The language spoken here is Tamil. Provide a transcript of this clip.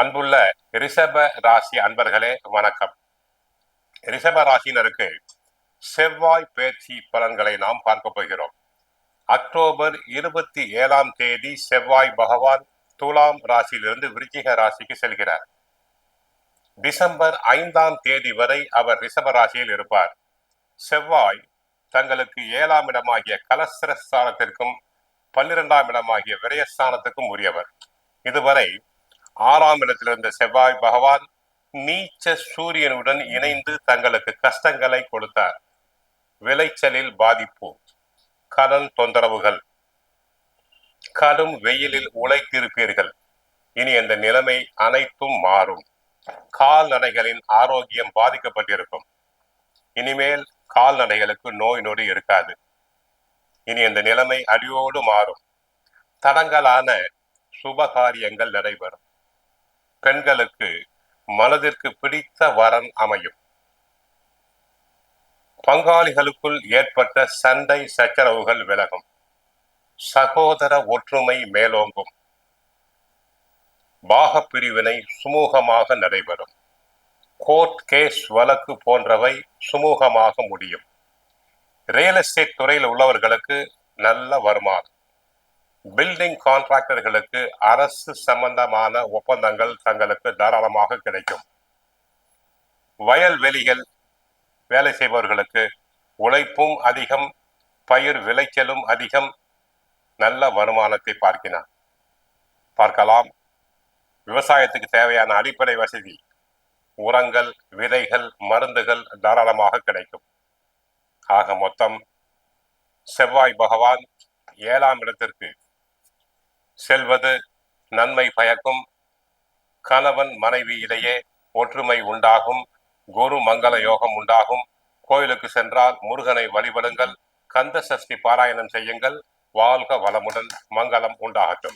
அன்புள்ள ரிஷப ராசி அன்பர்களே வணக்கம். ரிஷப ராசினருக்கு செவ்வாய் பேச்சு பலன்களை நாம் பார்க்க போகிறோம். அக்டோபர் இருபத்தி ஏழாம் தேதி செவ்வாய் பகவான் துலாம் ராசியிலிருந்து விருச்சிக ராசிக்கு செல்கிறார். டிசம்பர் ஐந்தாம் தேதி வரை அவர் ரிஷப ராசியில் இருப்பார். செவ்வாய் தங்களுக்கு ஏழாம் இடமாகிய கலஸ்திர பன்னிரெண்டாம் இடமாகிய விரயஸ்தானத்துக்கும் உரியவர். இதுவரை ஆறாம் இடத்திலிருந்த செவ்வாய் பகவான் நீச்ச சூரியனுடன் இணைந்து தங்களுக்கு கஷ்டங்களை கொடுத்தார். விளைச்சலில் பாதிப்பு கடன் தொந்தரவுகள். கடும் வெயிலில் உழைத்திருப்பீர்கள். இனி அந்த நிலைமை அனைத்தும் மாறும். கால்நடைகளின் ஆரோக்கியம் பாதிக்கப்பட்டிருக்கும். இனிமேல் கால்நடைகளுக்கு நோய் நொடி இருக்காது. இனி அந்த நிலைமை அடியோடு மாறும். தடங்களான சுபகாரியங்கள் நடைபெறும். பெண்களுக்கு மனதிற்கு பிடித்த வரன் அமையும். பங்காளிகளுக்குள் ஏற்பட்ட சண்டை சச்சரவுகள் விலகும். சகோதர ஒற்றுமை மேலோங்கும். பாகப் பிரிவினை சுமூகமாக நடைபெறும். கோர்ட் கேஸ் வழக்கு போன்றவை சுமூகமாக முடியும். ரியல் எஸ்டேட் துறையில் உள்ளவர்களுக்கு நல்ல வருமானம். பில்டிங் கான்ட்ராக்டர்களுக்கு அரசு சம்பந்தமான ஒப்பந்தங்கள் தங்களுக்கு தாராளமாக கிடைக்கும். வயல்வெளிகள் வேலை செய்பவர்களுக்கு உழைப்பும் அதிகம் பயிர் விளைச்சலும் அதிகம் நல்ல வருமானத்தை பார்க்கினார். பார்க்கலாம். விவசாயத்துக்கு தேவையான அடிப்படை வசதி உரங்கள் விதைகள் மருந்துகள் தாராளமாக கிடைக்கும். ஆக மொத்தம் செவ்வாய் பகவான் ஏழாம் இடத்திற்கு செல்வது நன்மை பயக்கும். கணவன் மனைவி இடையே ஒற்றுமை உண்டாகும். குரு மங்கள யோகம் உண்டாகும். கோயிலுக்கு சென்றால் முருகனை வழிபடுங்கள். கந்த சஷ்டி பாராயணம் செய்யுங்கள். வாழ்க வளமுடன் மங்களம் உண்டாகட்டும்.